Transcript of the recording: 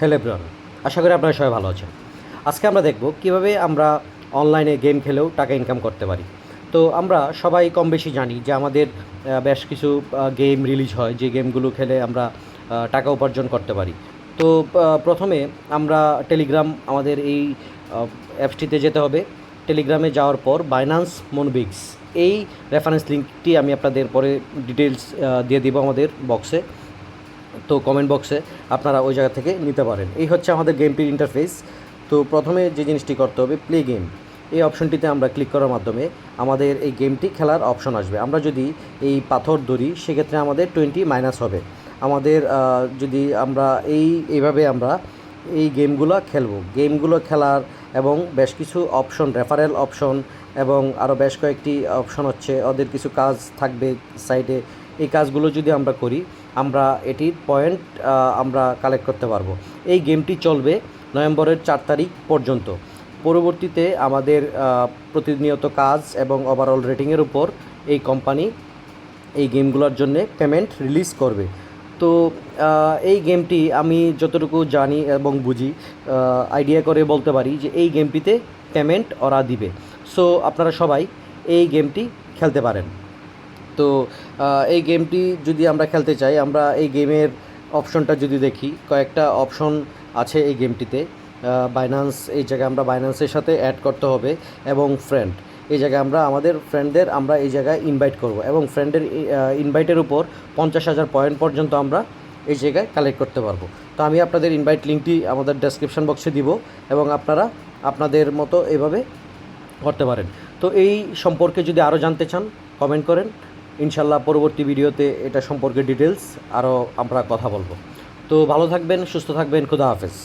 Hello everyone আশা করি আপনারা সবাই ভালো আছেন। আজকে আমরা দেখব কীভাবে আমরা অনলাইনে গেম খেলেও টাকা ইনকাম করতে পারি। তো আমরা সবাই কম বেশি জানি যে আমাদের বেশ কিছু গেম রিলিজ হয়, যে গেমগুলো খেলে আমরা টাকা উপার্জন করতে পারি। তো প্রথমে আমরা টেলিগ্রাম আমাদের এই অ্যাপসটিতে যেতে হবে। টেলিগ্রামে যাওয়ার পর বাইনান্স মনবিক্স এই রেফারেন্স লিঙ্কটি আমি আপনাদের পরে ডিটেলস দিয়ে দিব আমাদের বক্সে তো কমেন্ট বক্সে আপনারা ওই জায়গা থেকে নিতে পারেন। এই হচ্ছে আমাদের গেমটির ইন্টারফেস তো প্রথমে যে জিনিসটি করতে হবে প্লে গেম এই অপশনটিতে আমরা ক্লিক করার মাধ্যমে আমাদের এই গেমটি খেলার অপশন আসবে। আমরা যদি এই পাথর ধরি, সেক্ষেত্রে আমাদের টোয়েন্টি মাইনাস হবে। আমাদের যদি আমরা এই, এইভাবে আমরা এই গেমগুলো খেলব। গেমগুলো খেলার এবং বেশ কিছু অপশন রেফারেল অপশন এবং আরও বেশ কয়েকটি অপশন হচ্ছে, ওদের কিছু কাজ থাকবে সাইডে এই কাজগুলো যদি আমরা করি আমরা এটির পয়েন্ট আমরা কালেক্ট করতে পারব। এই গেমটি চলবে নভেম্বরের চার তারিখ পর্যন্ত। পরবর্তীতে আমাদের প্রতিনিয়ত কাজ এবং ওভারঅল রেটিংয়ের উপর এই কোম্পানি এই গেমগুলোর জন্য পেমেন্ট রিলিজ করবে। তো এই গেমটি আমি যতটুকু জানি এবং বুঝি আইডিয়া করে বলতে পারি যে এই গেমটিতে পেমেন্ট ওরা দিবে। সো আপনারা সবাই এই গেমটি খেলতে পারেন। তো এই গেমটি যদি আমরা খেলতে চাই, আমরা এই গেমের অপশনটা যদি দেখি, কয়েকটা অপশন আছে এই গেমটিতে বাইনান্স এই জায়গায় আমরা বাইনান্সের সাথে অ্যাড করতে হবে এবং ফ্রেন্ড এই জায়গায় আমরা, আমাদের ফ্রেন্ডদের আমরা এই জায়গায় ইনভাইট করব এবং ফ্রেন্ডের ইনভাইটের উপর পঞ্চাশ হাজার পয়েন্ট পর্যন্ত আমরা এই জায়গায় কালেক্ট করতে পারব। তো আমি আপনাদের ইনভাইট লিঙ্কটি আমাদের ডেসক্রিপশন বক্সে দিব এবং আপনারা আপনাদের মতো এভাবে করতে পারেন। তো এই সম্পর্কে যদি আরও জানতে চান কমেন্ট করেন। ইনশাল্লাহ পরবর্তী ভিডিওতে এটা সম্পর্কে ডিটেলস আরও আমরা কথা বলব। তো ভালো থাকবেন, সুস্থ থাকবেন, খুদা হাফেজ।